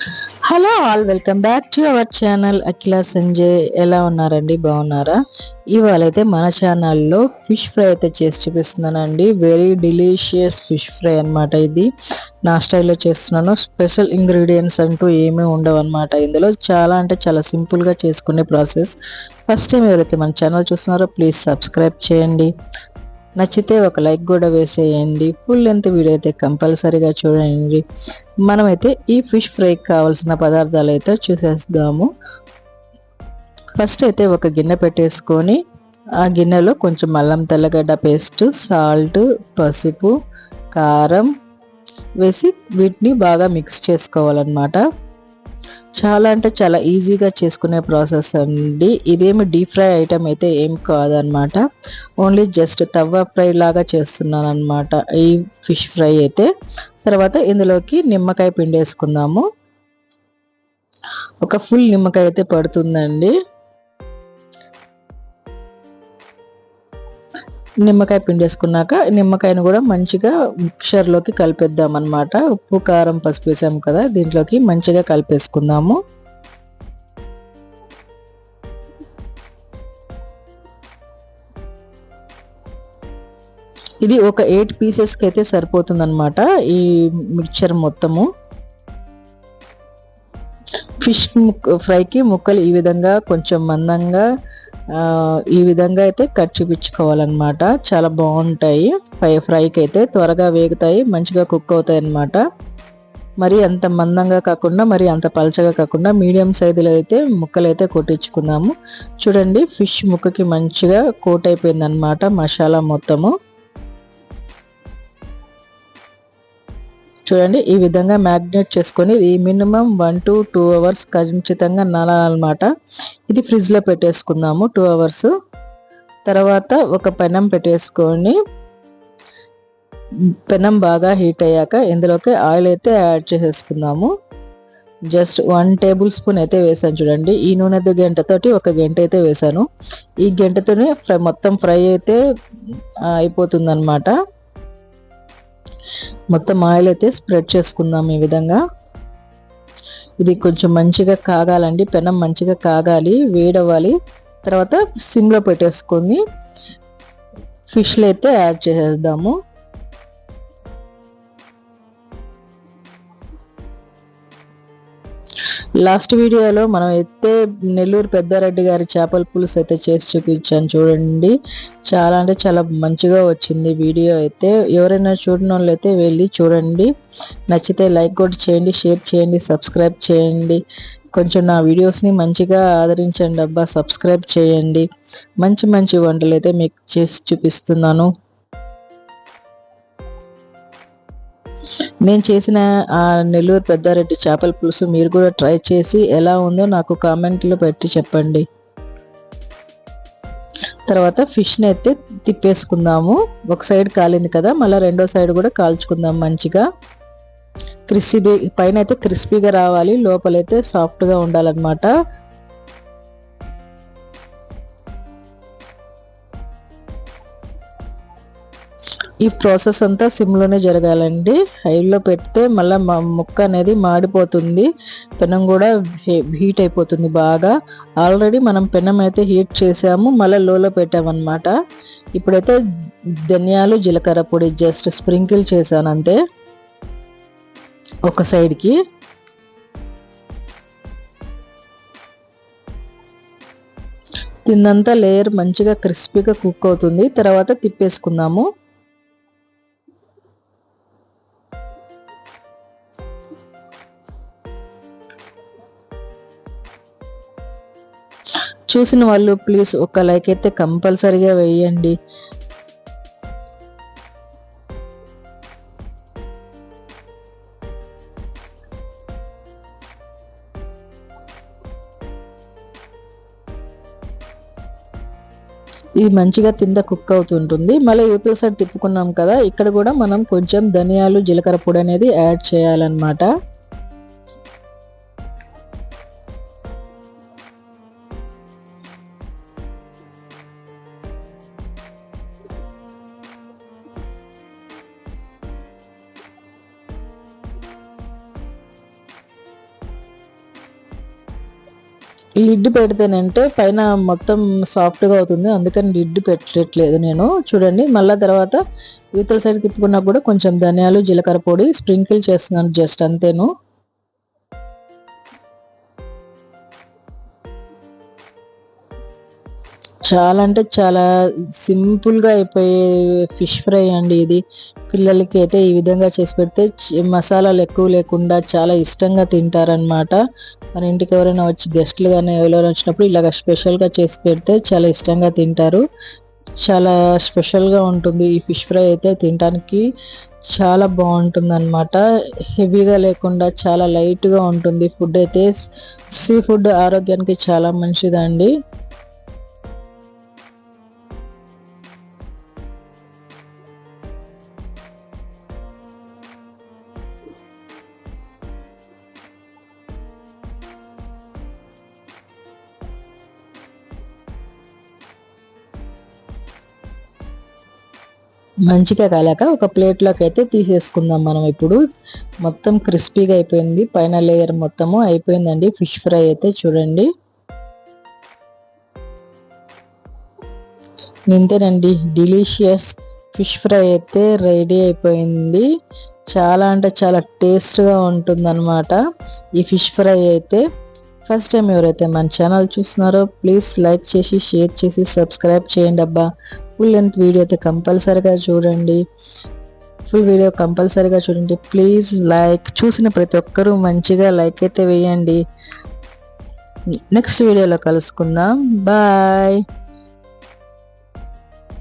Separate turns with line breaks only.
Hello all welcome back to our channel Akhila Sanjay. ఎలా ఉన్నారండి? బాగున్నారా? ఇవాళ అయితే మన ఛానల్లో ఫిష్ ఫ్రై అయితే చేసి చూపిస్తున్నానండి. వెరీ డిలీషియస్ ఫిష్ ఫ్రై అన్నమాట ఇది. నా స్టైల్లో చేస్తున్నాను. స్పెషల్ ఇంగ్రీడియంట్స్ అంటూ ఏమీ ఉండవు అనమాట ఇందులో చాలా అంటే చాలా సింపుల్గా చేసుకునే ప్రాసెస్ ఫస్ట్ టైం ఎవరైతే మన ఛానల్ చూస్తున్నారో ప్లీజ్ సబ్స్క్రైబ్ చేయండి. నచ్చితే ఒక లైక్ కూడా వేసేయండి. ఫుల్ లెంత్ వీడియో అయితే కంపల్సరీగా చూడండి. మనమైతే ఈ ఫిష్ ఫ్రైకి కావాల్సిన పదార్థాలు అయితే చూసేద్దాము. ఫస్ట్ అయితే ఒక గిన్నె పెట్టేసుకొని ఆ గిన్నెలో కొంచెం అల్లం తెల్లగడ్డ పేస్ట్ సాల్ట్ పసుపు కారం వేసి వీటిని బాగా మిక్స్ చేసుకోవాలన్నమాట. చాలా అంటే చాలా ఈజీగా చేసుకునే ప్రాసెస్ అండి. ఇదేమి డీప్ ఫ్రై ఐటమ్ అయితే ఏం కాదనమాట. ఓన్లీ జస్ట్ తవ్వ ఫ్రై లాగా చేస్తున్నాను అనమాట ఈ ఫిష్ ఫ్రై అయితే. తర్వాత ఇందులోకి నిమ్మకాయ పిండి వేసుకుందాము ఒక ఫుల్ నిమ్మకాయ అయితే పడుతుందండి. నిమ్మకాయ పిండేసుకున్నాక నిమ్మకాయను కూడా మంచిగా మిక్చర్లోకి కలిపేద్దాం అనమాట ఉప్పు కారం పసుపు వేసాము కదా దీంట్లోకి మంచిగా కలిపేసుకుందాము. ఇది ఒక ఎయిట్ పీసెస్కి అయితే సరిపోతుంది అనమాట ఈ మిక్చర్ మొత్తము. ఫిష్ ముక్ ఫ్రైకి ముక్కలు ఈ విధంగా కొంచెం మందంగా ఈ విధంగా అయితే కట్ చూపించుకోవాలన్నమాట. చాలా బాగుంటాయి. ఫ్రై ఫ్రైకి అయితే త్వరగా వేగుతాయి మంచిగా కుక్ అవుతాయి అన్నమాట మరి అంత మందంగా కాకుండా మరి అంత పలచగా కాకుండా మీడియం సైజులో అయితే ముక్కలు అయితే కొట్టించుకుందాము. చూడండి ఫిష్ ముక్కకి మంచిగా కోట్ అయిపోయింది అనమాట మసాలా మొత్తము. చూడండి ఈ విధంగా మ్యాగ్నేట్ చేసుకొని ఈ minimum one to two hours ఖచ్చితంగా నానాలన్నమాట ఇది ఫ్రిడ్జ్లో పెట్టేసుకుందాము టూ అవర్స్. తర్వాత ఒక పెనం పెట్టేసుకొని పెనం బాగా హీట్ అయ్యాక ఇందులోకి ఆయిల్ అయితే యాడ్ చేసేసుకుందాము. జస్ట్ వన్ టేబుల్ స్పూన్ అయితే వేసాను చూడండి ఈ నూనె గంటతోటి ఒక గంట అయితే వేసాను. ఈ గంటతోనే ఫ్రై మొత్తం ఫ్రై అయితే అయిపోతుంది అనమాట మొత్తం ఆయిల్ అయితే స్ప్రెడ్ చేసుకుందాం ఈ విధంగా. ఇది కొంచెం మంచిగా కాగాలండి. పెనం మంచిగా కాగాలి వేడవ్వాలి. తర్వాత సిమ్లో పెట్టేసుకొని ఫిష్లు అయితే యాడ్ చేసేద్దాము. లాస్ట్ వీడియోలో మనం అయితే నెల్లూరు పెద్దారెడ్డి గారి చేపల పులుసు అయితే చేసి చూపించాను చూడండి. చాలా అంటే చాలా మంచిగా వచ్చింది వీడియో అయితే. ఎవరైనా చూడని వాళ్ళు అయితే వెళ్ళి చూడండి. నచ్చితే లైక్ కూడా చేయండి షేర్ చేయండి సబ్స్క్రైబ్ చేయండి. కొంచెం నా వీడియోస్ని మంచిగా ఆదరించండి అబ్బా సబ్స్క్రైబ్ చేయండి. మంచి మంచి వంటలు అయితే మీకు చేసి చూపిస్తున్నాను. నేను చేసిన ఆ నెల్లూరు పెద్దారెడ్డి చేపల పులుసు మీరు కూడా ట్రై చేసి ఎలా ఉందో నాకు కామెంట్లో పెట్టి చెప్పండి. తర్వాత ఫిష్ని అయితే తిప్పేసుకుందాము. ఒక సైడ్ కాలింది కదా మళ్ళీ రెండో సైడ్ కూడా కాల్చుకుందాం మంచిగా. క్రిస్పీ పైన అయితే క్రిస్పీగా రావాలి లోపలైతే సాఫ్ట్గా ఉండాలన్నమాట. ఈ ప్రాసెస్ అంతా సిమ్లోనే జరగాలండి. హైలో పెడితే మళ్ళీ ముక్క అనేది మాడిపోతుంది. పెనం కూడా హీట్ అయిపోతుంది బాగా. ఆల్రెడీ మనం పెనం అయితే హీట్ చేసాము మళ్ళీ లోలో పెట్టామన్నమాట. ఇప్పుడైతే ధనియాలు జీలకర్ర పొడి జస్ట్ స్ప్రింకిల్ చేశాను అంతే. ఒక సైడ్కి. తిన్నంత లేయర్ మంచిగా క్రిస్పీగా కుక్ అవుతుంది. తర్వాత తిప్పేసుకుందాము. చూసిన వాళ్ళు ప్లీజ్ ఒక లైక్ అయితే కంపల్సరీగా వేయండి. ఇది మంచిగా తింద కుక్ అవుతుంటుంది. మళ్ళీ యూత్ సైడ్ తిప్పుకున్నాం కదా ఇక్కడ కూడా మనం కొంచెం ధనియాలు జీలకర్ర పొడి అనేది యాడ్ చేయాలన్నమాట. లిడ్ పెడితేనంటే పైన మొత్తం సాఫ్ట్గా అవుతుంది. అందుకని లిడ్ పెట్టట్లేదు నేను. చూడండి మళ్ళీ తర్వాత యువతల సైడ్ తిప్పుకున్నప్పుడు కొంచెం ధనియాలు జీలకర్ర పొడి స్ప్రింకిల్ చేస్తున్నాను జస్ట్ అంతేను. చాలా అంటే చాలా సింపుల్గా అయిపోయే ఫిష్ ఫ్రై అండి ఇది. పిల్లలకి అయితే ఈ విధంగా చేసి పెడితే మసాలాలు ఎక్కువ లేకుండా చాలా ఇష్టంగా తింటారనమాట మన ఇంటికి ఎవరైనా వచ్చి గెస్ట్లు కానీ ఎవరైనా వచ్చినప్పుడు ఇలాగ స్పెషల్గా చేసి పెడితే చాలా ఇష్టంగా తింటారు. చాలా స్పెషల్గా ఉంటుంది ఈ ఫిష్ ఫ్రై అయితే తినడానికి చాలా బాగుంటుంది అనమాట హెవీగా లేకుండా చాలా లైట్గా ఉంటుంది. ఫుడ్ అయితే సీ ఫుడ్ ఆరోగ్యానికి చాలా మంచిదండి. మంచిగా కాలాక ఒక ప్లేట్లోకి అయితే తీసేసుకుందాం మనం ఇప్పుడు. మొత్తం క్రిస్పీగా అయిపోయింది. పైన లేయర్ మొత్తము అయిపోయిందండి. ఫిష్ ఫ్రై అయితే చూడండి. ఇంతేనండి. డిలీషియస్ ఫిష్ ఫ్రై అయితే రెడీ అయిపోయింది. చాలా అంటే చాలా టేస్ట్గా ఉంటుందన్నమాట ఈ ఫిష్ ఫ్రై అయితే. ఫస్ట్ టైం ఎవరైతే మన ఛానల్ చూస్తున్నారో ప్లీజ్ లైక్ చేసి షేర్ చేసి సబ్స్క్రైబ్ చేయండి అబ్బా. ఫుల్ లెంత్ వీడియో అయితే కంపల్సరీగా చూడండి. ఫుల్ వీడియో కంపల్సరీగా చూడండి. ప్లీజ్ లైక్ చూసిన ప్రతి ఒక్కరూ మంచిగా లైక్ అయితే వేయండి. నెక్స్ట్ వీడియోలో కలుసుకుందాం. బాయ్.